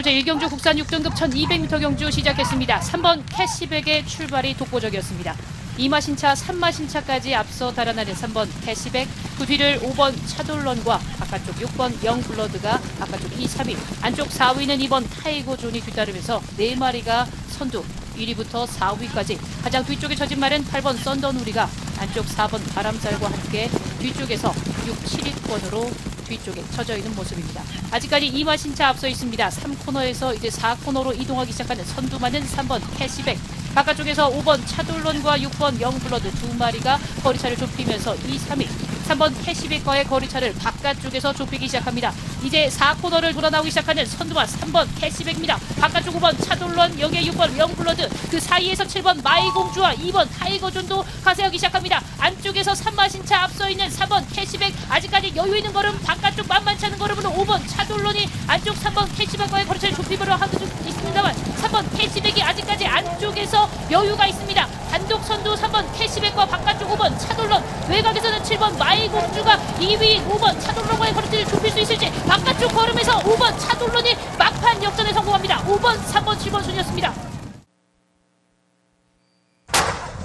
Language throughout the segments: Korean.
서울제 1경주 국산 6등급 1200m 경주 시작했습니다. 3번 캐시백의 출발이 독보적이었습니다. 2마 신차, 3마 신차까지 앞서 달아나는 3번 캐시백, 그 뒤를 5번 차돌런과 바깥쪽 6번 영블러드가 바깥쪽 2, 3위, 안쪽 4위는 2번 타이거 존이 뒤따르면서 4마리가 선두, 1위부터 4위까지 가장 뒤쪽에 처진 말은 8번 썬더누리가 안쪽 4번 바람살과 함께 뒤쪽에서 6, 7위권으로 뒤쪽에 처져 있는 모습입니다. 아직까지 2마 신차 앞서 있습니다. 3코너에서 이제 4코너로 이동하기 시작하는 선두마는 3번 캐시백. 바깥쪽에서 5번 차돌론과 6번 영블러드 두 마리가 거리차를 좁히면서 2, 3위. 3번 캐시백과의 거리차를 바깥쪽에서 좁히기 시작합니다. 이제 4코너를 돌아 나오기 시작하는 선두마 3번 캐시백입니다. 바깥쪽 5번 차돌론, 여기에 6번 영블러드, 그 사이에서 7번 마이공주와 2번 타이거존도 가세하기 시작합니다. 안쪽에서 3마 신차 앞서 있는 3번 캐시백 아직까지 여유 있는 걸음 바깥쪽 만만치 않은 걸음으로 5번 차돌론이 안쪽 3번 캐시백과의 거리차를 좁히려 하고 있습니다만 3번 캐시백이 아직까지 안쪽에서 여유가 있습니다. 단독 선두 3번 캐시백과 바깥쪽 5번 차돌론 외곽에서는 7번 마이 공주가 2위 5번 차돌론과의 거리차를 좁힐 수 있을지 바깥쪽 걸음에서 5번 차돌론이 막판 역전에 성공합니다. 5번 3번 7번 순이었습니다.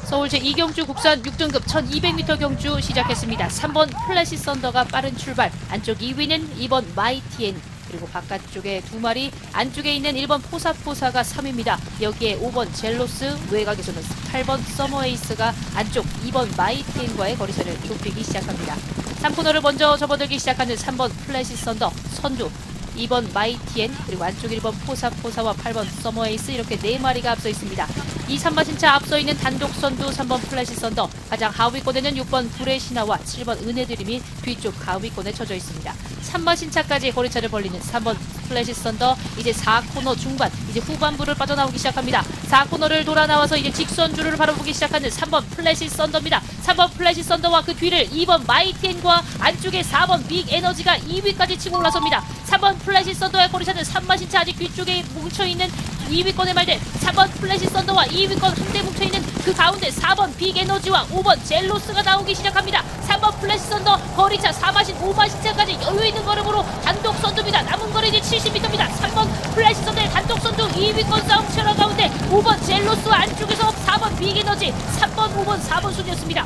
서울제 이경주 국산 6등급 1200m 경주 시작했습니다. 3번 플래시 썬더가 빠른 출발. 안쪽 2위는 2번 마이티엔 그리고 바깥쪽에 두 마리 안쪽에 있는 1번 포사포사가 3위입니다. 여기에 5번 젤로스 외곽에서는 8번 서머에이스가 안쪽 2번 마이티엔과의 거리차를 좁히기 시작합니다. 3코너를 먼저 접어들기 시작하는 3번 플래시 썬더 선두 2번 마이티엔 그리고 안쪽 1번 포사포사와 8번 서머에이스 이렇게 네 마리가 앞서 있습니다. 이 3마 신차 앞서 있는 단독 선두 3번 플래시 썬더 가장 하위권에는 6번 브레시나와 7번 은혜드림이 뒤쪽 하위권에 쳐져 있습니다. 3마 신차까지 거리차를 벌리는 3번 플래시 썬더 이제 4코너 중반 이제 후반부를 빠져나오기 시작합니다. 4코너를 돌아 나와서 이제 직선주를 바라보기 시작하는 3번 플래시 썬더입니다. 3번 플래시 썬더와 그 뒤를 2번 마이티엔과 안쪽에 4번 빅 에너지가 2위까지 치고 올라섭니다. 3번 플래시 썬더의 거리차는 3마 신차 아직 뒤쪽에 뭉쳐있는 2위권의 말들 3번 플래시 썬더와 2위권 한대 뭉쳐있는 그 가운데 4번 빅 에너지와 5번 젤로스가 나오기 시작합니다. 3번 플래시 썬더 거리차 4마신 5마신차까지 여유있는 걸음으로 단독 선두입니다. 남은 거리 이제 70m입니다. 3번 플래시 썬더의 단독 선두 2위권 싸움 치열한 가운데 5번 젤로스와 안쪽에서 4번 빅에너지 3번 5번 4번 순이었습니다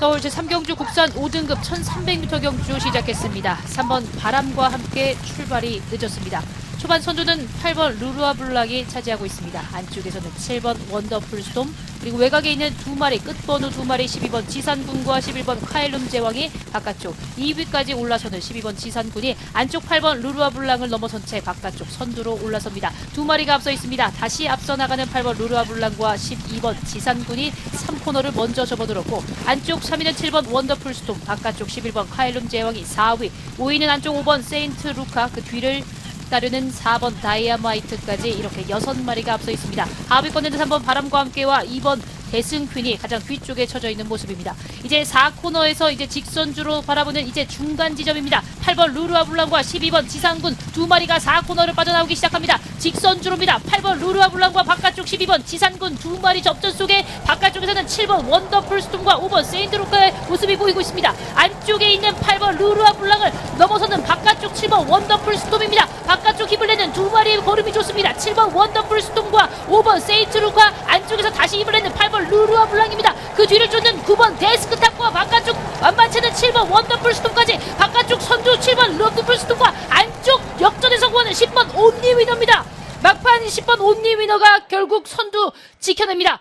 서울 제3경주 국산 5등급 1300m 경주 시작했습니다. 3번 바람과 함께 출발이 늦었습니다. 초반 선두는 8번 루루아 블락이 차지하고 있습니다. 안쪽에서는 7번 원더풀 스톰 그리고 외곽에 있는 두 마리 끝번호 두 마리 12번 지산군과 11번 카일룸 제왕이 바깥쪽 2위까지 올라서는 12번 지산군이 안쪽 8번 루루아 블랑을 넘어선 채 바깥쪽 선두로 올라섭니다. 두 마리가 앞서 있습니다. 다시 앞서 나가는 8번 루루아 블랑과 12번 지산군이 3코너를 먼저 접어들었고 안쪽 3위는 7번 원더풀 스톰 바깥쪽 11번 카일룸 제왕이 4위 5위는 안쪽 5번 세인트 루카 그 뒤를 따르는 4번 다이아마이트까지 이렇게 6마리가 앞서 있습니다. 하위권에는 3번 바람과 함께와 2번 대승퀸이 가장 뒤쪽에 쳐져 있는 모습입니다. 이제 4코너에서 이제 직선주로 바라보는 이제 중간 지점입니다. 8번 루루아 블랑과 12번 지상군 두 마리가 4코너를 빠져나오기 시작합니다. 직선주로입니다. 8번 루루아 블랑과 바깥쪽 12번 지상군 두 마리 접전 속에 바깥쪽에서는 7번 원더풀 스톰과 5번 세인트로카의 모습이 보이고 있습니다. 안쪽에 있는 8번 루루아 블랑을 넘어서는 바깥쪽 7번 원더풀 스톰입니다. 바깥쪽 힘을 내는 두 마리의 걸음이 좋습니다. 7번 원더풀 스톰과 5번 세인트루카 안쪽에서 다시 힘을 내는 8번 루루아 블랑입니다. 그 뒤를 쫓는 9번 데스크탑과 바깥쪽 만만치는 7번 원더풀 스톰까지 바깥쪽 선두 7번 러브풀 스톰과 안쪽 역전에 성공하는 10번 온리 위너입니다. 막판 10번 온리 위너가 결국 선두 지켜냅니다.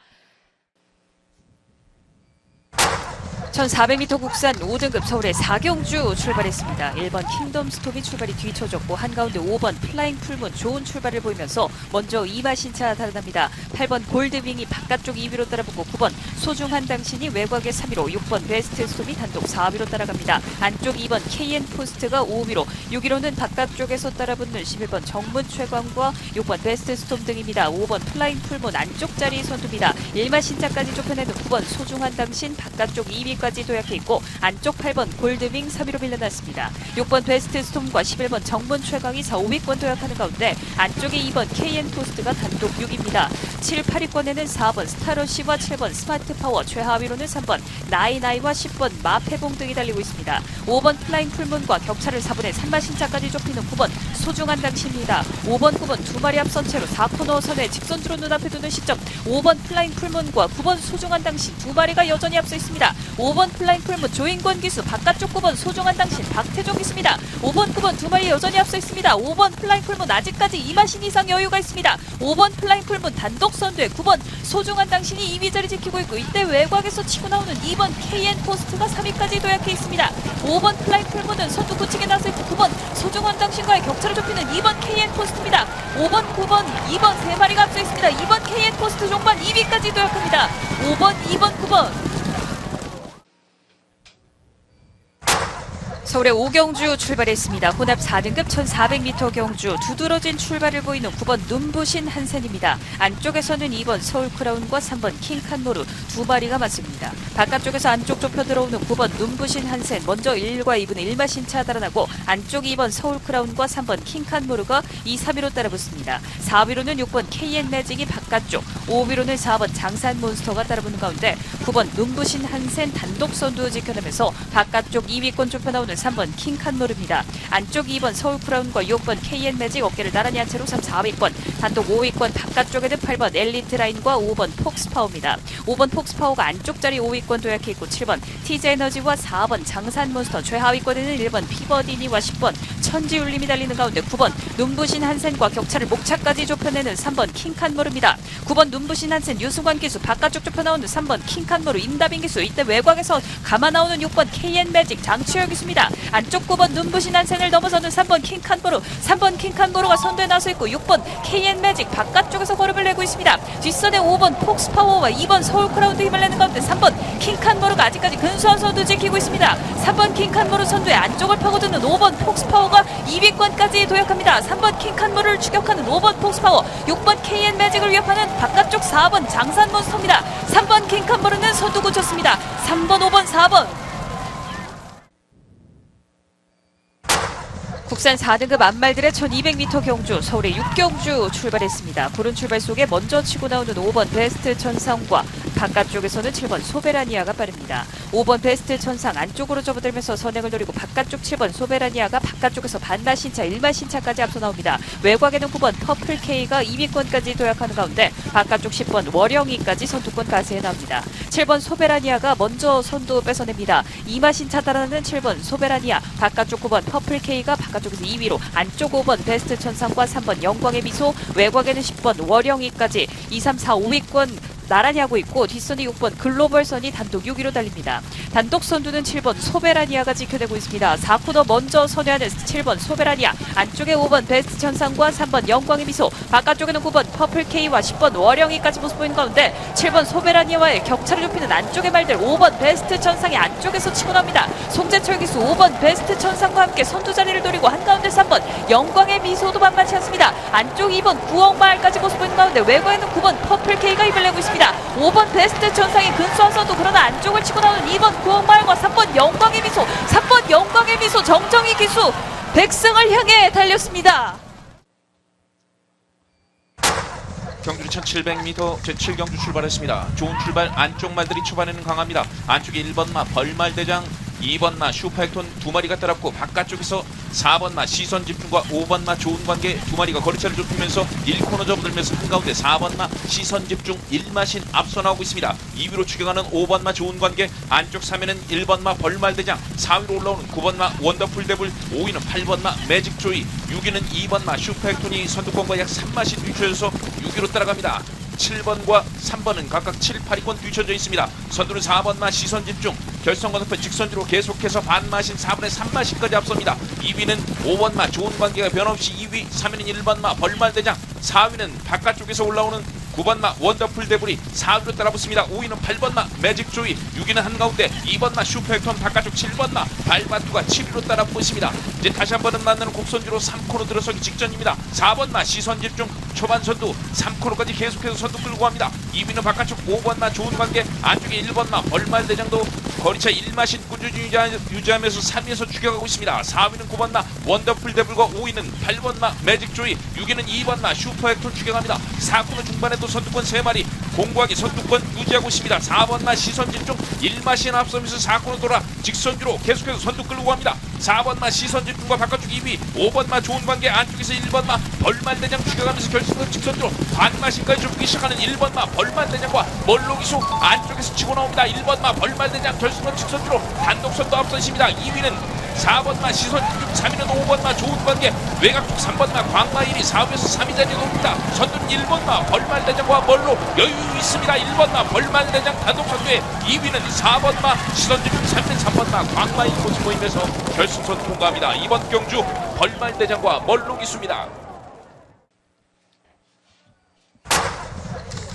1400m 국산 5등급 서울의 4경주 출발했습니다. 1번 킹덤 스톱이 출발이 뒤쳐졌고 한가운데 5번 플라잉 풀문 좋은 출발을 보이면서 먼저 2마 신차 달아납니다. 8번 골드윙이 바깥쪽 2위로 따라붙고 9번 소중한 당신이 외곽의 3위로 6번 베스트 스톱이 단독 4위로 따라갑니다. 안쪽 2번 KN 포스트가 5위로 6위로는 바깥쪽에서 따라붙는 11번 정문 최광과 6번 베스트 스톰 등입니다. 5번 플라잉 풀문 안쪽 자리 선두입니다. 1마 신차까지 좁혀내는 9번 소중한 당신 바깥쪽 2위까지 2위까지 도약해 있고 안쪽 8번 골드윙 3위로 밀려났습니다. 6번 베스트 스톰과 11번 정문 최강이 4, 5위권 도약하는 가운데 안쪽에 2번 KN 포스트가 단독 6위입니다. 7, 8위권에는 4번 스타러시와 7번 스마트 파워, 최하위로는 3번 나이나이와 10번 마패봉 등이 달리고 있습니다. 5번 플라잉 풀문과 격차를 4분의 3마 신차까지 좁히는 9번 소중한 당신입니다. 5번, 9번 두 마리 앞선 채로 4코너 선에 직선주로 눈앞에 두는 시점 5번 플라잉 풀문과 9번 소중한 당신 두 마리가 여전히 앞서 있습니다. 5번 플라잉 풀문 조인권 기수 바깥쪽 9번 소중한 당신 박태종 기수입니다. 5번, 9번 두 마리 여전히 앞서 있습니다. 5번 플라잉 풀문 아직까지 2마신 이상 여유가 있습니다. 5번 플라잉 풀문 단독 선두에 9번 소중한 당신이 2위 자리 지키고 있고 이때 외곽에서 치고 나오는 2번 KN 포스트가 3위까지 도약해 있습니다. 5번 플라잉 풀문은 선두 굳히게 나서 있고 9번 소중한 당신과의 격차를 좁히는 2번 KN 포스트입니다. 5번, 9번, 2번 세 마리가 앞서 있습니다. 2번 KN 포스트 종반 2위까지 도약합니다. 5번, 2번, 9번. 서울의 오경주 출발했습니다. 혼합 4등급 1400m 경주 두드러진 출발을 보이는 9번 눈부신 한센입니다. 안쪽에서는 2번 서울크라운과 3번 킹칸모루 두 마리가 맞습니다. 바깥쪽에서 안쪽 좁혀 들어오는 9번 눈부신 한센 먼저 1과 2분의 1마 신 차 달아나고 안쪽 2번 서울크라운과 3번 킹칸모루가 2, 3위로 따라붙습니다. 4위로는 6번 KN 매직이 바깥쪽 5위로는 4번 장산몬스터가 따라붙는 가운데 9번 눈부신 한센 단독 선두 지켜내면서 바깥쪽 2위권 좁혀 나오는 3번 킹칸모르입니다. 안쪽 2번 서울크라운과 6번 KN 매직 어깨를 나란히 한 채로 3, 4위권 단독 5위권 바깥쪽에는 8번 엘리트 라인과 5번 폭스파워입니다. 5번 폭스파워가 안쪽 자리 5위권 도약해 있고 7번 티즈 에너지와 4번 장산몬스터 최하위권에는 1번 피버디니와 10번 천지울림이 달리는 가운데 9번 눈부신 한센과 격차를 목차까지 좁혀내는 3번 킹칸모르입니다. 9번 눈부신 한센 유승관 기수 바깥쪽 좁혀 나오는 3번 킹칸모르 임다빈 기수 이때 외곽에서 감아 나오는 6번 KN 매직 장치열 기수입니다. 안쪽 9번 눈부신 한센을 넘어서는 3번 킹칸모르 3번 킹칸모르가 선두에 나서 있고 6번 KN 매직 바깥쪽에서 걸음을 내고 있습니다. 뒷선에 5번 폭스파워와 2번 서울 크라운드 힘을 내는 가운데 3번 킹칸모르가 아직까지 근소한 선두 지키고 있습니다. 3번 킹칸모르 선두에 안쪽을 파고드는 5번 폭스파워가 2위권까지 도약합니다. 3번 킹칸모르를 추격하는 5번 폭스파워 6번 KN 매직을 위협하는 바깥쪽 4번 장산몬스터입니다. 3번 킹칸모르는 선두 굳혔습니다. 3번, 5번, 4번 국산 4등급 안말들의 1200m 경주 서울의 6경주 출발했습니다. 푸른 출발 속에 먼저 치고 나오는 5번 베스트 천상과 바깥쪽에서는 7번 소베라니아가 빠릅니다. 5번 베스트 천상 안쪽으로 접어들면서 선행을 노리고 바깥쪽 7번 소베라니아가 바깥쪽에서 반마 신차, 1마 신차까지 앞서 나옵니다. 외곽에는 9번 퍼플 K가 2위권까지 도약하는 가운데 바깥쪽 10번 월영이까지 선두권 가세에 나옵니다. 7번 소베라니아가 먼저 선두 뺏어냅니다. 2마 신차 달아나는 7번 소베라니아, 바깥쪽 9번 퍼플 K가 바깥쪽에서 2위로 안쪽 5번 베스트 천상과 3번 영광의 미소, 외곽에는 10번 월영이까지 2, 3, 4, 5위권 나란히 하고 있고 뒷선이 6번 글로벌선이 단독 6위로 달립니다. 단독 선두는 7번 소베라니아가 지켜내고 있습니다. 4코너 먼저 선회하는 7번 소베라니아 안쪽에 5번 베스트 천상과 3번 영광의 미소 바깥쪽에는 9번 퍼플 K와 10번 월영이까지 모습 보이는 가운데 7번 소베라니아와의 격차를 좁히는 안쪽의 말들 5번 베스트 천상이 안쪽에서 치고 나옵니다. 송재철 기수 5번 베스트 천상과 함께 선두 자리를 노리고 한가운데 3번 영광의 미소도 만만치 않습니다. 안쪽 2번 구억마을까지 모습 보이는 가운데 외곽에는 9번 퍼플 K가 힘을 내고 있습니다. 5번 베스트 천상이 근소한 선두 그러나 안쪽을 치고 나오는 2번 구억마을과 3번 영광의 미소 3번 영광의 미소 정정희 기수 백승을 향해 달렸습니다. 경주리 1700m 제7경주 출발했습니다. 좋은 출발 안쪽 말들이 초반에는 강합니다. 안쪽에 1번 마 벌말대장 2번마 슈퍼액톤 두 마리가 따랐고 바깥쪽에서 4번마 시선 집중과 5번마 좋은 관계 두 마리가 거리차를 좁히면서 1코너 접어들면서 한가운데 4번마 시선 집중 1마신 앞서 나오고 있습니다. 2위로 추격하는 5번마 좋은 관계 안쪽 3위는 1번마 벌말대장 4위로 올라오는 9번마 원더풀 데블 5위는 8번마 매직 조이 6위는 2번마 슈퍼액톤이 선두권과 약 3마신 뒤쳐져서 6위로 따라갑니다. 7번과 3번은 각각 7, 8위권 뒤쳐져 있습니다. 선두는 4번마 시선 집중 결선 건너편 직선주로 계속해서 반마신 4분의 3마신까지 앞섭니다. 2위는 5번마 좋은 관계가 변함없이 2위, 3위는 1번마 벌말대장 4위는 바깥쪽에서 올라오는 9번마 원더풀 데블이 4위로 따라붙습니다. 5위는 8번마 매직 조이, 6위는 한가운데 2번마 슈퍼액톤 바깥쪽 7번마 발바투가 7위로 따라붙습니다. 이제 다시 한 번은 만나는 곡선주로 3코너 들어서기 직전입니다. 4번마 시선 집중 초반 선두 3코너까지 계속해서 선두 끌고 갑니다. 2위는 바깥쪽 5번마 좋은 관계 안쪽에 1번마 벌말 대장도 거리차 1마신 꾸준히 유지하- 유지하면서 3위에서 죽여가고 있습니다. 4위는 9번마 원더풀 데블과 5위는 8번마 매직 조이 6위는 2번마 슈퍼 헥톤 죽여갑니다. 4코너 중반에도 선두권 3마리 공고하게 선두권 유지하고 있습니다. 4번마 시선진 중 1마신 앞서면서 4코너 돌아 직선주로 계속해서 선두 끌고 갑니다. 4번마 시선진 중과 바깥쪽 2위 5번마 좋은 관계 안쪽에서 1번마 벌만대장 죽여가면서 결승선 직선주로 반마신까지 좁기 시작하는 1번마 벌만대장과 멀로기수 안쪽에서 치고 나옵니다. 1번마 벌만대장 결승선 직선주로 단독 선도 앞서 있습니다. 2위는 4번마 시선진 중 3위는 5번마 좋은 관계 외곽쪽 3번마 광마일이 4위에서 3위 자리에 옵니다. 선두는 1번마 벌만대장과 멀로 여유 있습니다. 1번마 벌만대장 단독 선두에 2위는 4번마 시선진 중 3위는 3번마 광마일 모습 보이면서 결승선 통과합니다. 이번 경주 벌만대장과 멀로 기수입니다.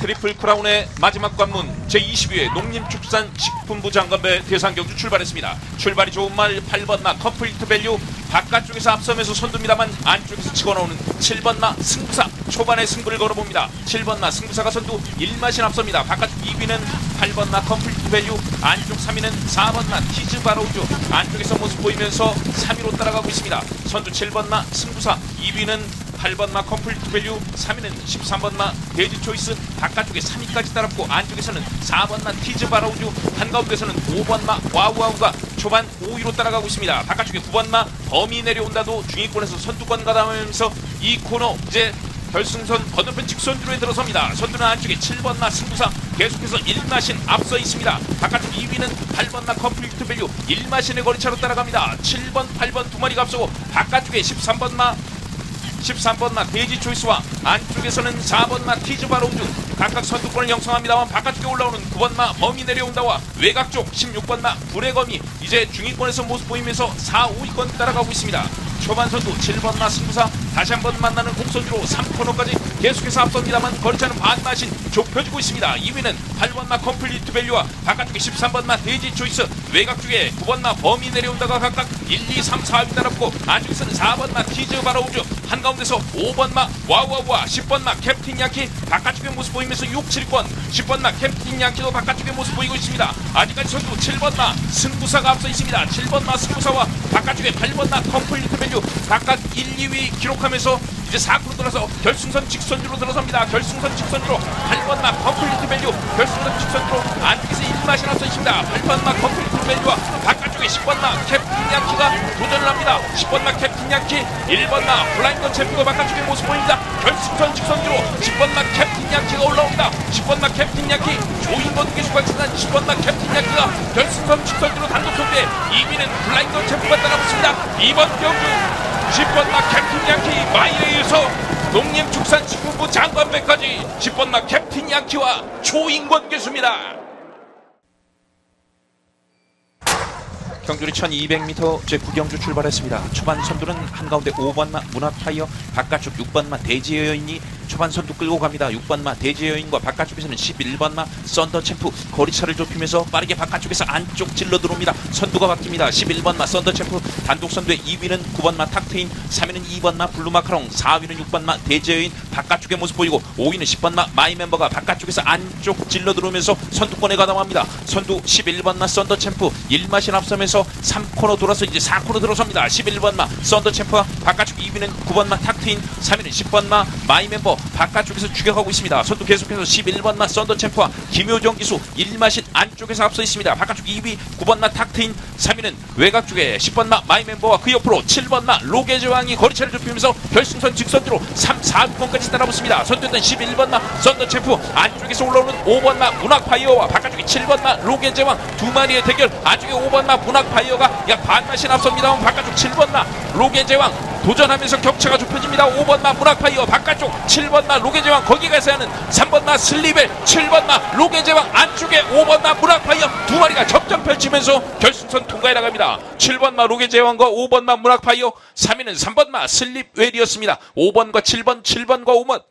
트리플 크라운의 마지막 관문 제22회 농림축산식품부 장관배 대상경주 출발했습니다. 출발이 좋은 말 8번마 컴플리트 밸류 바깥쪽에서 앞서면서 선두입니다만 안쪽에서 치고 나오는 7번마 승부사 초반에 승부를 걸어봅니다. 7번마 승부사가 선두 1마신 앞섭니다. 바깥쪽 2위는 8번마 컴플리트 밸류 안쪽 3위는 4번마 티즈 바로우즈 안쪽에서 모습 보이면서 3위로 따라가고 있습니다. 선두 7번마 승부사 2위는 8번마 컴플리트 밸류 3위는 13번마 데이지 초이스 바깥쪽에 3위까지 따랐고 안쪽에서는 4번마 티즈 바라우즈 한가운데서는 5번마 와우와우가 초반 5위로 따라가고 있습니다 바깥쪽에 9번마 범이 내려온다도 중위권에서 선두권 가담하면서 이 코너 이제 결승선 건너편 직선주로에 들어섭니다. 선두는 안쪽에 7번마 승부사 계속해서 1마신 앞서 있습니다. 바깥쪽 2위는 8번마 컴플리트 밸류 1마신의 거리차로 따라갑니다. 7번, 8번 두 마리가 앞서고 바깥쪽에 13번마 13번마 데이지 초이스와 안쪽에서는 4번마 티즈 바로우즈 각각 선두권을 형성합니다만 바깥쪽에 올라오는 9번마 범이 내려온다와 외곽 쪽 16번 마 불의 검이 이제 중위권에서 모습 보이면서 4, 5위권 따라가고 있습니다. 초반 선두 7번 마 승부사 다시 한번 만나는 공선주로 3코너까지 계속해서 앞섭니다만 거리차는 반마신 좁혀지고 있습니다. 2위는 8번마 컴플리트 밸류와 바깥쪽에 13번마 데이지 초이스 외곽 쪽에 9번마 범이 내려온다가 각각 1, 2, 3, 4위 따랐고 안쪽에서는 4번마 티즈 바로우즈 한가운데서 5번마 와우와우와 10번마 캡틴 야키 바깥쪽에 모습 보이면서 6, 7권 10번마 캡틴 야키도 바깥쪽에 모습 보이고 있습니다. 아직까지 선두 7번마 승부사가 앞서 있습니다. 7번마 승부사와 바깥쪽에 8번마 컴플리트 밸류 각각 1, 2위 기록하면서 이제 4코너 돌아서 결승선 직선주로 들어섭니다. 결승선 직선주로 8번마 컴플리트 밸류 결승선 직선주로 안쪽에서 1마신 앞서 있습니다. 8번마 컴플리트 밸류와 바깥쪽에 10번마 캡틴 야키가 도전을 합니다. 10번마 캡틴 야키 1번마 블라인더 챔프가 바깥쪽에 모습 보입니다. 결승선 직선주로 10번마 캡틴 야키가 올라옵니다. 10번마 캡틴 야키 조인권 기수가 지난 10번마 캡틴 야키가 결승선 직선주로 단독 선두에 2위는 블라인더 챔프가 따라붙습니다. 이번 경주 10번마 캡틴 양키 마이에이에서 농림축산식품부 장관배까지 10번마 캡틴 양키와 초인권 교수입니다. 경주리 1200m 제9경주 출발했습니다. 초반 선두는 한가운데 5번마 문화타이어 바깥쪽 6번마 대지의 여인이 초반 선두 끌고 갑니다. 6번마 대지의 여인과 바깥쪽에서는 11번마 썬더 챔프 거리차를 좁히면서 빠르게 바깥쪽에서 안쪽 찔러 들어옵니다. 선두가 바뀝니다. 11번마 썬더 챔프 단독 선두의 2위는 9번마 탁트인 3위는 2번마 블루마카롱 4위는 6번마 대지의 여인 바깥쪽에 모습 보이고 5위는 10번마 마이 멤버가 바깥쪽에서 안쪽 찔러 들어오면서 선두권에 가담합니다. 선두 11번마 썬더 챔프 1마신 앞서면서 3코너 돌아서 이제 4코너 들어섭니다. 11번마 썬더 챔프와 바깥쪽 2위는 9번마 탁트인 3위는 10번마 마이 멤버 바깥쪽에서 죽여가고 있습니다. 선두 계속해서 11번마 썬더 챔프와 김효정 기수 1마신 안쪽에서 앞서 있습니다. 바깥쪽 2위 9번마 탁트인 3위는 외곽 쪽에 10번마 마이 멤버와 그 옆으로 7번마 로게제왕이 거리차를 좁히면서 결승선 직선주로 3, 4위권까지 따라붙습니다. 선두였던 11번마 썬더 챔프 안쪽에서 올라오는 5번마 문학파이어와 바깥쪽에 7번마 로게제왕 두 마리의 대결 안쪽에 5번마 문학파이어가 약 반마신 앞섭니다만 바깥쪽 7번마 로게제왕 도전하면서 격차가 좁혀집니다. 5번마 문학파이어 바깥쪽 7번마 로게제왕 거기 가서 하는 3번마 슬리벨 7번마 로게제왕 안쪽에 5번마 문학파이어 두 마리가 접전 펼치면서 결승선 통과해 나갑니다. 7번마 로게제왕과 5번마 문학파이어 3위는 3번마 슬립웰이었습니다. 5번과 7번 7번과 5번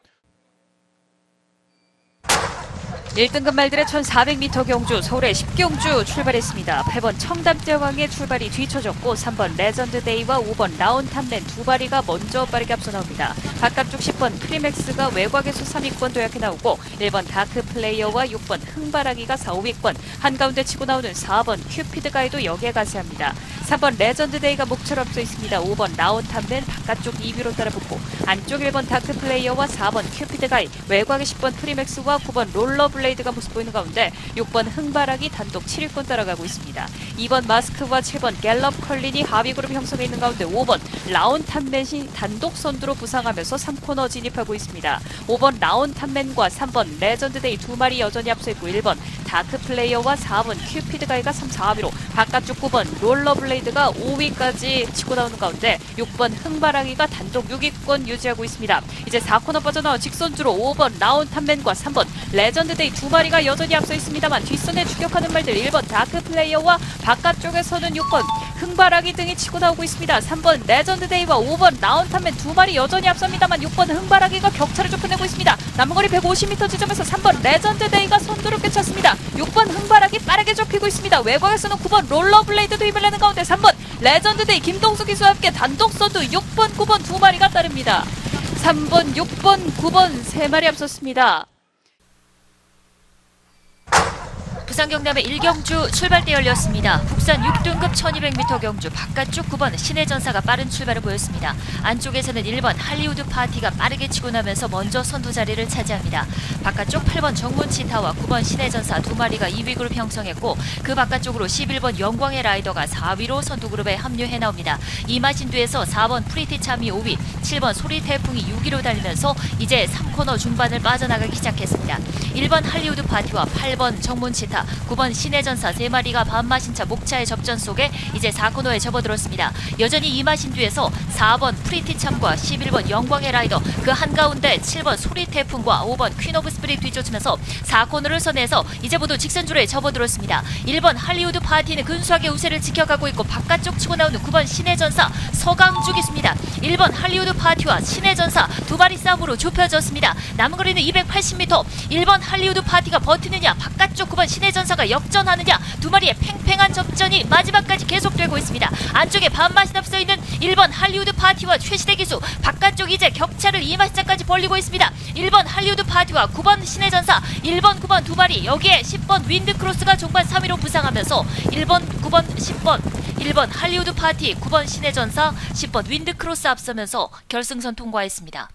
1등급 말들의 1400m 경주 서울의 10경주 출발했습니다. 8번 청담대왕의 출발이 뒤쳐졌고 3번 레전드데이와 5번 라운탐맨 두 마리가 먼저 빠르게 앞서 나옵니다. 바깥쪽 10번 프리맥스가 외곽에서 3위권 도약해 나오고 1번 다크플레이어와 6번 흥바라기가 4, 5위권 한가운데 치고 나오는 4번 큐피드가이도 역에 가세합니다. 3번 레전드데이가 목차로 앞서 있습니다. 5번 라운탐맨 바깥쪽 2위로 따라붙고 안쪽 1번 다크플레이어와 4번 큐피드가이 외곽의 10번 프리맥스와 9번 롤러블레이드가 모습 보이는 가운데 6번 흥바락이 단독 7위권 따라가고 있습니다. 2번 마스크와 7번 갤럽 컬린이 하위 그룹 형성해 있는 가운데 5번 라운탐맨이 단독 선두로 부상하면서 3코너 진입하고 있습니다. 5번 라운탐맨과 3번 레전드데이 두 마리 여전히 앞서 있고 1번 다크플레이어와 4번 큐피드가이가 3, 4위로 바깥쪽 9번 롤러블레이드가 5위까지 치고 나오는 가운데 6번 흥바 라기가 단독 6위권 유지하고 있습니다. 이제 4코너 빠져나와 직선주로 5번 라운 탐맨과 3번 레전드데이 두 마리가 여전히 앞서 있습니다만 뒷선에 추격하는 말들 1번 다크 플레이어와 바깥쪽에서는 6번 흥바라기 등이 치고 나오고 있습니다. 3번 레전드데이와 5번 라운탐맨 두 마리 여전히 앞섭니다만 6번 흥바라기가 격차를 좁혀내고 있습니다. 남은 거리 150m 지점에서 3번 레전드데이가 선두를 꿰찼습니다. 6번 흥바라기 빠르게 좁히고 있습니다. 외곽에서는 9번 롤러블레이드도 힘을 내는 가운데 3번 레전드데이 김동수 기수와 함께 단독 선두 6번, 9번 두 마리가 따릅니다. 3번, 6번, 9번 세 마리 앞섰습니다. 경남의 1경주 출발대 열렸습니다. 국산 6등급 1200m 경주 바깥쪽 9번 신해전사가 빠른 출발을 보였습니다. 안쪽에서는 1번 할리우드 파티가 빠르게 치고 나면서 먼저 선두 자리를 차지합니다. 바깥쪽 8번 정문치타와 9번 신해전사 두 마리가 2위 그룹 형성했고 그 바깥쪽으로 11번 영광의 라이더가 4위로 선두 그룹에 합류해 나옵니다. 이마신두에서 4번 프리티 참이 5위, 7번 소리 태풍이 6위로 달리면서 이제 3코너 중반을 빠져나가기 시작했습니다. 1번 할리우드 파티와 8번 정문치타, 9번 신해전사 세 마리가 반마신 차 목차의 접전 속에 이제 4코너에 접어들었습니다. 여전히 이마신두에서 4번 프리티 참과 11번 영광의 라이더 그 한가운데 7번 소리 태풍과 5번 퀸 오브 스프릿 뒤쫓으면서 4코너를 선회해서 이제 모두 직선주로에 접어들었습니다. 1번 할리우드 파티는 근소하게 우세를 지켜가고 있고 바깥쪽 치고 나오는 9번 신해전사 서강주 기수입니다. 1번 할리우드 파티와 신해전사 두 마리 싸움으로 좁혀졌습니다. 남은 거리는 280m. 1번 할리우드 파티가 버티느냐 바깥쪽 9번 신해전사가 역전하느냐 두 마리의 팽팽한 접전이 마지막까지 계속되고 있습니다. 안쪽에 반맛이 앞서 있는 1번 할리우드 파티와 최시대 기수 바깥쪽 이제 격차를 2마시장까지 벌리고 있습니다. 1번 할리우드 파티와 9번 신해전사 1번 9번 두 마리 여기에 10번 윈드크로스가 종반 3위로 부상하면서 1번 9번 10번 1번 할리우드 파티 9번 신해전사 10번 윈드크로스 앞서면서 결승선 통과했습니다.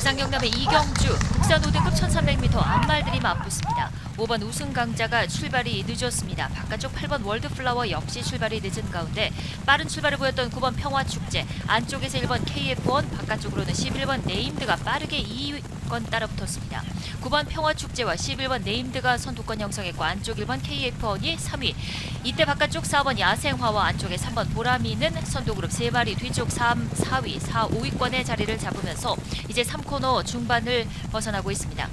부산 경남의 이경주 국산 5등급 1300m 앞말들이 맞붙습니다. 5번 우승 강자가 출발이 늦었습니다. 바깥쪽 8번 월드플라워 역시 출발이 늦은 가운데 빠른 출발을 보였던 9번 평화축제 안쪽에서 1번 KF1 바깥쪽으로는 11번 네임드가 빠르게 2위권 따라붙었습니다. 9번 평화축제와 11번 네임드가 선두권 형성했고 안쪽 1번 KF1이 3위 이때 바깥쪽 4번 야생화와 안쪽에 3번 보라미는 선두그룹 3마리 뒤쪽 3, 4위, 4, 5위권의 자리를 잡으면서 이제 3코너 중반을 벗어나고 있습니다.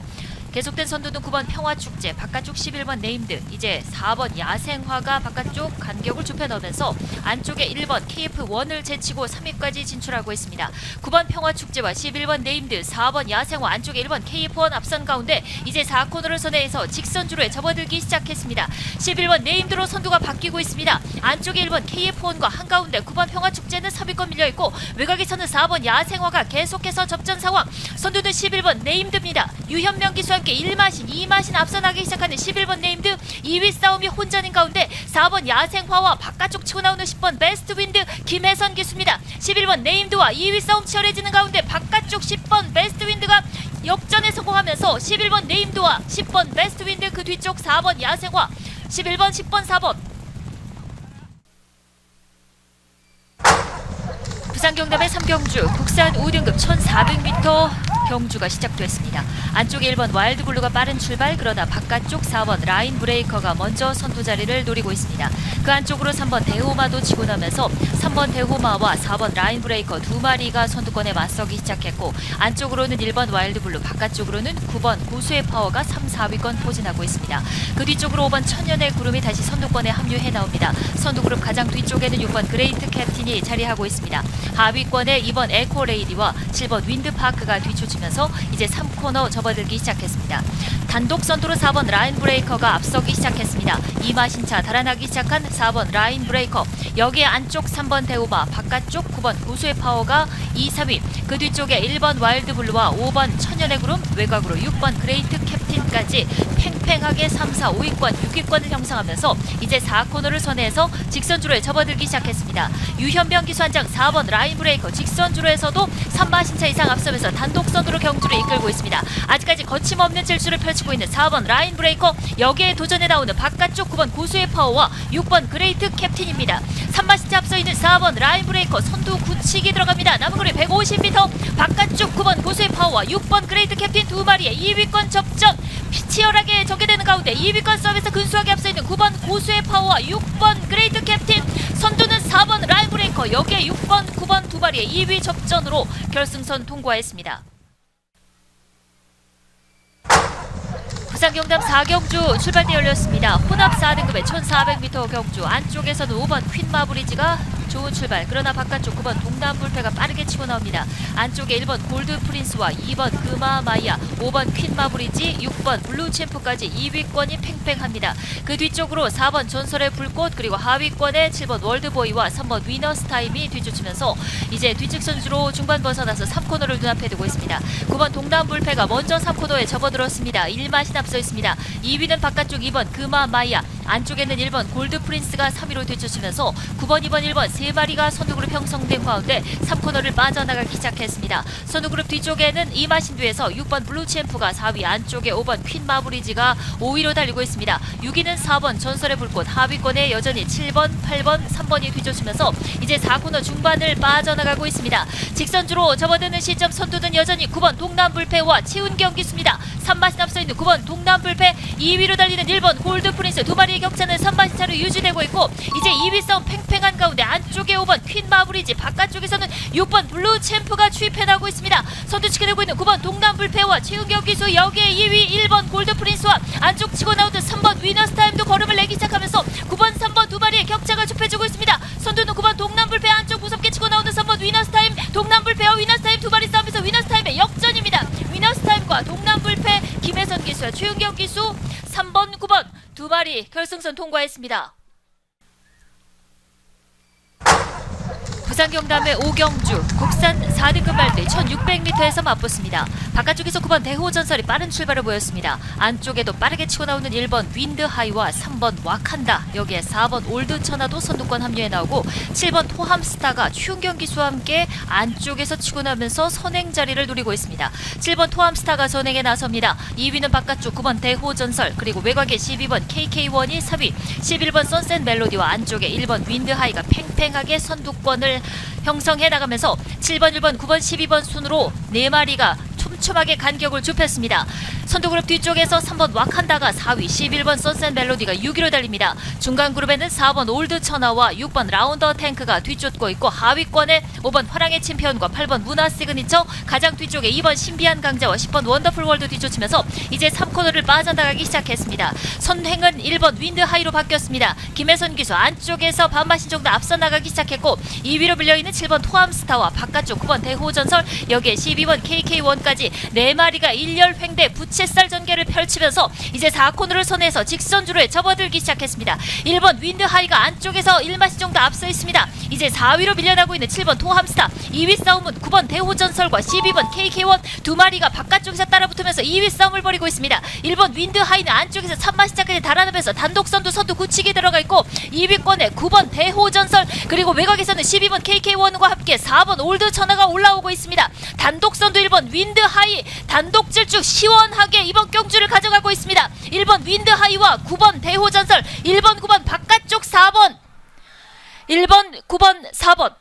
계속된 선두는 9번 평화축제, 바깥쪽 11번 네임드, 이제 4번 야생화가 바깥쪽 간격을 좁혀 넣으면서 안쪽에 1번 KF1을 제치고 3위까지 진출하고 있습니다. 9번 평화축제와 11번 네임드, 4번 야생화 안쪽에 1번 KF1 앞선 가운데 이제 4코너를 선회해서 직선주로에 접어들기 시작했습니다. 11번 네임드로 선두가 바뀌고 있습니다. 안쪽에 1번 KF1과 한가운데 9번 평화축제는 3위권 밀려있고 외곽에서는 4번 야생화가 계속해서 접전 상황 선두는 11번 네임드입니다. 유현명 기수와 함께 1마신, 2마신 앞서 나기 시작하는 11번 네임드 2위 싸움이 혼전인 가운데 4번 야생화와 바깥쪽 치고 나오는 10번 베스트 윈드 김혜선 기수입니다. 11번 네임드와 2위 싸움 치열해지는 가운데 바깥쪽 10번 베스트 윈드가 역전에 성공하면서 11번 네임드와 10번 베스트 윈드 그 뒤쪽 4번 야생화 11번, 10번, 4번 경남의 3경주 국산 5등급 1400m 경주가 시작됐습니다. 안쪽에 1번 와일드블루가 빠른 출발 그러나 바깥쪽 4번 라인 브레이커가 먼저 선두 자리를 노리고 있습니다. 그 안쪽으로 3번 대호마도 치고 나면서 3번 대호마와 4번 라인 브레이커 두 마리가 선두권에 맞서기 시작했고 안쪽으로는 1번 와일드블루 바깥쪽으로는 9번 고수의 파워가 3, 4위권 포진하고 있습니다. 그 뒤쪽으로 5번 천년의 구름이 다시 선두권에 합류해 나옵니다. 선두그룹 가장 뒤쪽에는 6번 그레이트 캡틴이 자리하고 있습니다. 하위권에 2번 에코 레이디와 7번 윈드파크가 뒤쫓으면서 이제 3코너 접어들기 시작했습니다. 단독 선두로 4번 라인 브레이커가 앞서기 시작했습니다. 이마신차 달아나기 시작한 4번 라인 브레이커 여기에 안쪽 3번 대우바 바깥쪽 9번 고수의 파워가 2, 3위 그 뒤쪽에 1번 와일드 블루와 5번 천연의 구름 외곽으로 6번 그레이트 캡틴까지 팽팽하게 3, 4, 5위권, 6위권을 형성하면서 이제 4코너를 선회해서 직선주로에 접어들기 시작했습니다. 유현병 기수한장 4번 라인 브레이커 직선주로에서도 3마 신차 이상 앞서면서 단독 선두로 경주를 이끌고 있습니다. 아직까지 거침없는 질주를 펼치고 있는 4번 라인 브레이커 여기에 도전에 나오는 바깥쪽 9번 고수의 파워와 6번 그레이트 캡틴입니다. 3마 신차 앞서 있는 4번 라인 브레이커 선두 굳히기 들어갑니다. 남은 거리 150m 바깥쪽 9번 고수의 파워와 6번 그레이트 캡틴 두 마리의 2위권 접전 치열하게 전개되는 가운데 2위권 서비스 근소하게 앞서 있는 9번 고수의 파워와 6번 그레이트 캡틴 선두는 4번 라인 브레이커 여기에 6번 9번 두 마리의 2위 접전으로 결승선 통과했습니다. 부산경담 4경주 출발대 열렸습니다. 혼합 4등급의 1400m 경주 안쪽에서는 5번 퀸마브리지가 좋은 출발 그러나 바깥쪽 9번 동남 불패가 빠르게 치고 나옵니다. 안쪽에 1번 골드 프린스와 2번 금마 마이아 5번 퀸 마브리지 6번 블루 챔프까지 2위권이 팽팽합니다. 그 뒤쪽으로 4번 전설의 불꽃 그리고 하위권에 7번 월드보이와 3번 위너스 타임이 뒤쫓으면서 이제 뒤측 선수로 중반 벗어나서 3코너를 눈앞에 두고 있습니다. 9번 동남 불패가 먼저 3코너에 접어들었습니다. 1마신 앞서 있습니다. 2위는 바깥쪽 2번 금마 마이아 안쪽에는 1번 골드 프린스가 3위로 뒤쫓으면서 9번, 2번, 1번 세 마리가 선두그룹 형성된 가운데 3코너를 빠져나가기 시작했습니다. 선두그룹 뒤쪽에는 이마신두에서 6번 블루챔프가 4위, 안쪽에 5번 퀸마브리지가 5위로 달리고 있습니다. 6위는 4번 전설의 불꽃, 하위권에 여전히 7번, 8번, 3번이 뒤쫓으면서 이제 4코너 중반을 빠져나가고 있습니다. 직선주로 접어드는 시점 선두는 여전히 9번 동남불패와 치운경 기수입니다. 3마신 앞서 있는 9번 동남불패 2위로 달리는 1번 골드 프린스 두 마리의 격차는 3마신 차로 유지되고 있고 이제 2위 싸움 팽팽한 가운데 안 쪽에 5번 퀸 마브리지 바깥쪽에서는 6번 블루 챔프가 추입해 나오고 있습니다. 선두 지켜내고 있는 9번 동남 불패와 최은경 기수 여기에 2위 1번 골드 프린스와 안쪽 치고 나오던 3번 위너스 타임도 걸음을 내기 시작하면서 9번 3번 두 마리의 격차가 좁혀지고 있습니다. 선두는 9번 동남 불패 안쪽 무섭게 치고 나오는 3번 위너스 타임 동남 불패와 위너스 타임 두 마리 싸움에서 위너스 타임의 역전입니다. 위너스 타임과 동남 불패 김혜선 기수와 최은경 기수 3번 9번 두 마리 결승선 통과했습니다. 부산 경남의 오경주 국산 4등급 말대 1600m에서 맞붙습니다. 바깥쪽에서 9번 대호전설이 빠른 출발을 보였습니다. 안쪽에도 빠르게 치고 나오는 1번 윈드하이와 3번 와칸다 여기에 4번 올드천하도 선두권 합류해 나오고 7번 토함스타가 추은경 기수와 함께 안쪽에서 치고 나면서 선행 자리를 노리고 있습니다. 7번 토함스타가 선행에 나섭니다. 2위는 바깥쪽 9번 대호전설 그리고 외곽에 12번 KK1이 3위 11번 선셋 멜로디와 안쪽에 1번 윈드하이가 팽팽하게 선두권을 형성해 나가면서 7번, 1번, 9번, 12번 순으로 4마리가 촘촘하게 간격을 좁혔습니다. 선두그룹 뒤쪽에서 3번 와칸다가 4위, 11번 선셋 멜로디가 6위로 달립니다. 중간 그룹에는 4번 올드 천하와 6번 라운더 탱크가 뒤쫓고 있고 하위권에 5번 화랑의 챔피언과 8번 문화 시그니처 가장 뒤쪽에 2번 신비한 강자와 10번 원더풀 월드 뒤쫓으면서 이제 3코너를 빠져나가기 시작했습니다. 선행은 1번 윈드 하이로 바뀌었습니다. 김혜선 기수 안쪽에서 반마신 정도 앞서 나가기 시작했고 2위로 밀려있는 7번 토함스타와 바깥쪽 9번 대호전설 여기에 12번 KK1까지 4마리가 일렬 횡대 부채살 전개를 펼치면서 이제 4코너를 선해서 직선주로에 접어들기 시작했습니다. 1번 윈드 하이가 안쪽에서 1마시 정도 앞서 있습니다. 이제 4위로 밀려나고 있는 7번 토함스타 2위 싸움은 9번 대호전설과 12번 KK1 두 마리가 바깥쪽에서 따라붙으면서 2위 싸움을 벌이고 있습니다. 1번 윈드 하이는 안쪽에서 3마시 차까지 달아나면서 단독 선두 선두 굳히기 들어가 있고 2위권에 9번 대호전설 그리고 외곽에서는 12번 KK1과 함께 4번 올드 천하가 올라오고 있습니다. 단독 선두 1번 윈드 하이 단독 질주 시원하게 이번 경주를 가져가고 있습니다. 1번 윈드 하이와 9번 대호전설 1번 9번 바깥쪽 4번 1번 9번 4번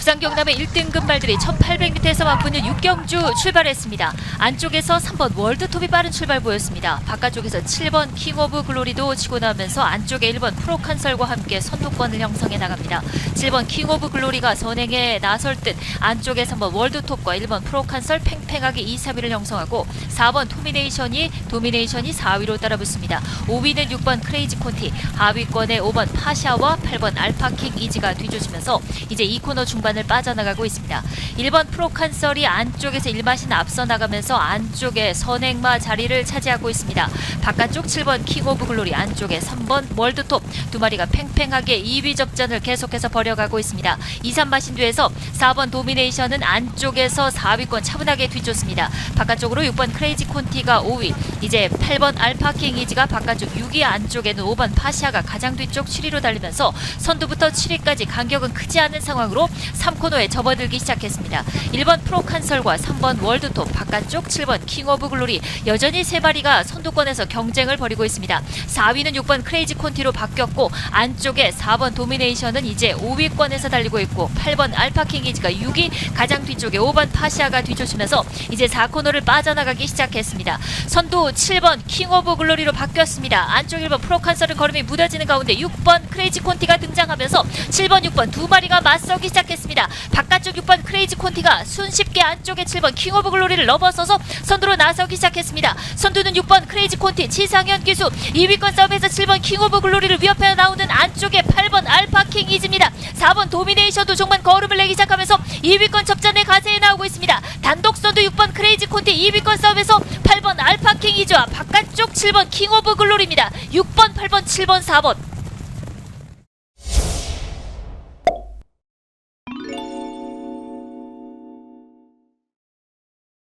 부산 경남의 1등급 말들이 1800m에서 맞붙는 6경주 출발했습니다. 안쪽에서 3번 월드톱이 빠른 출발 보였습니다. 바깥쪽에서 7번 킹 오브 글로리도 치고 나오면서 안쪽에 1번 프로칸설과 함께 선두권을 형성해 나갑니다. 7번 킹 오브 글로리가 선행에 나설 듯 안쪽에 3번 월드톱과 1번 프로칸설 팽팽하게 2, 3위를 형성하고 4번 도미네이션이 도미네이션이 4위로 따라붙습니다. 5위는 6번 크레이지 콘티, 하위권에 5번 파샤와 8번 알파킹 이지가 뒤쫓으면서 이제 2코너 중반 을 빠져나가고 있습니다. 1번 프로칸설이 안쪽에서 1마신 앞서 나가면서 안쪽에 선행마 자리를 차지하고 있습니다. 바깥쪽 7번 킹 오브 글로리 안쪽에 3번 월드톱 두 마리가 팽팽하게 2위 접전을 계속해서 벌여가고 있습니다. 2, 3마신 뒤에서 4번 도미네이션은 안쪽에서 4위권 차분하게 뒤쫓습니다. 바깥쪽으로 6번 크레이지 콘티가 5위 이제 8번 알파킹 이지가 바깥쪽 6위 안쪽에는 5번 파시아가 가장 뒤쪽 7위로 달리면서 선두부터 7위까지 간격은 크지 않은 상황으로 3코너에 접어들기 시작했습니다. 1번 프로칸설과 3번 월드톱 바깥쪽 7번 킹 오브 글로리 여전히 세 마리가 선두권에서 경쟁을 벌이고 있습니다. 4위는 6번 크레이지 콘티로 바뀌었고 안쪽에 4번 도미네이션은 이제 5위권에서 달리고 있고 8번 알파킹 이지가 6위 가장 뒤쪽에 5번 파시아가 뒤쫓으면서 이제 4코너를 빠져나가기 시작했습니다. 선두 7번 킹 오브 글로리로 바뀌었습니다. 안쪽 1번 프로칸설은 걸음이 무뎌지는 가운데 6번 크레이지 콘티가 등장하면서 7번 6번 두 마리가 맞서기 시작했습니다. 바깥쪽 6번 크레이지 콘티가 손쉽게 안쪽에 7번 킹 오브 글로리를 넘어서서 선두로 나서기 시작했습니다. 선두는 6번 크레이지 콘티 치상현 기수 2위권 싸움에서 7번 킹 오브 글로리를 위협해 나오는 안쪽에 8번 알파킹 이즈입니다. 4번 도미네이션도 종만 걸음을 내기 시작하면서 2위권 접전에 가세해 나오고 있습니다. 단독 선두 6번 크레이지 콘티 2위권 싸움에서 8번 알파킹 이즈와 바깥쪽 7번 킹 오브 글로리입니다. 6번, 8번, 7번, 4번